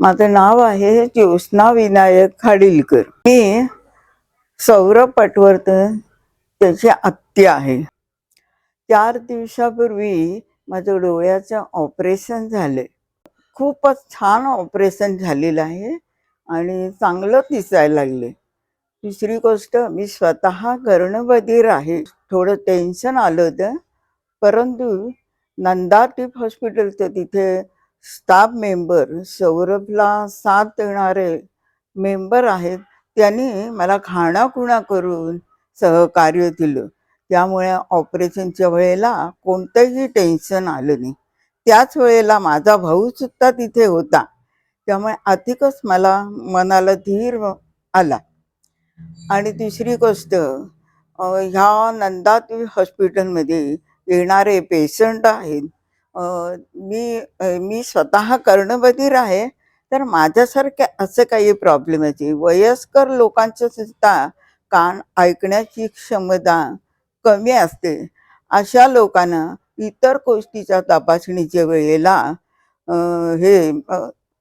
माझं नाव आहे ज्योत्स्ना विनायक खाडीलकर. मी सौरभ पटवर्धन त्याची आत्ती आहे. चार दिवसापूर्वी माझं डोळ्याचं ऑपरेशन झालं खूपच छान ऑपरेशन झालेलं आहे आणि चांगलं दिसायला लागले दुसरी गोष्ट मी स्वतः कर्णबधीर आहे. थोडं टेन्शन आलं होतं. परंतु नंदाटीप हॉस्पिटलचं तिथे स्टाफ मेंबर सौरभला साथ देणारे मेंबर आहेत. त्यांनी मला खाणाखुणा करून सहकार्य दिलं. त्यामुळे ऑपरेशनच्या वेळेला कोणतंही टेन्शन आलं नाही. त्याच वेळेला माझा भाऊसुद्धा तिथे होता. त्यामुळे अधिकच मला मनाला धीर आला. आणि दुसरी गोष्ट ह्या नंदादेवी हॉस्पिटलमध्ये येणारे पेशंट आहेत. मी मी स्वतः कर्णबधीर आहे तर माझ्यासारखे असे काही प्रॉब्लेम आहे. वयस्कर लोकांचं सुद्धा कान ऐकण्याची क्षमता कमी असते. अशा लोकांना इतर गोष्टीच्या तपासणीच्या वेळेला हे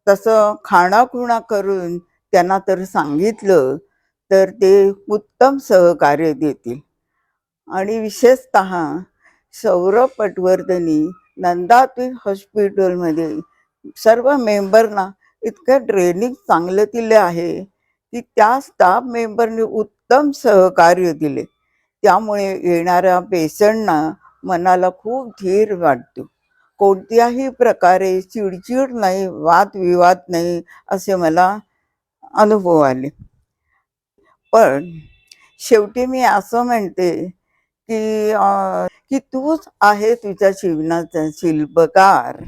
तसं खाणाखुणा करून त्यांना तर सांगितलं तर ते उत्तम सहकार्य देतील. आणि विशेषत सौरभ पटवर्धनी नंदातीर हॉस्पिटलमध्ये सर्व मेंबरना इतकं ट्रेनिंग चांगलं दिलं आहे की त्या स्टाफ मेंबरने उत्तम सहकार्य दिले. त्यामुळे येणाऱ्या पेशंटना मनाला खूप धीर वाटतो. कोणत्याही प्रकारे चिडचिड नाही वादविवाद नाही असे मला अनुभव आले. पण शेवटी मी असं म्हणते की की तूच आहे तुझ्या जीवनाचा शिल्पकार.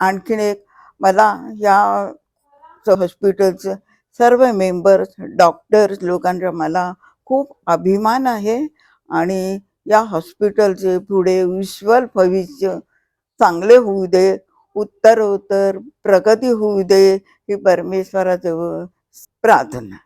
आणखीन एक मला या हॉस्पिटलचं सर्व मेंबर्स डॉक्टर्स लोकांचा मला खूप अभिमान आहे. आणि या हॉस्पिटलचे पुढे उज्ज्वल भविष्य चांगले होऊ दे उत्तरोत्तर प्रगती होऊ दे ही परमेश्वराजवळ प्रार्थना.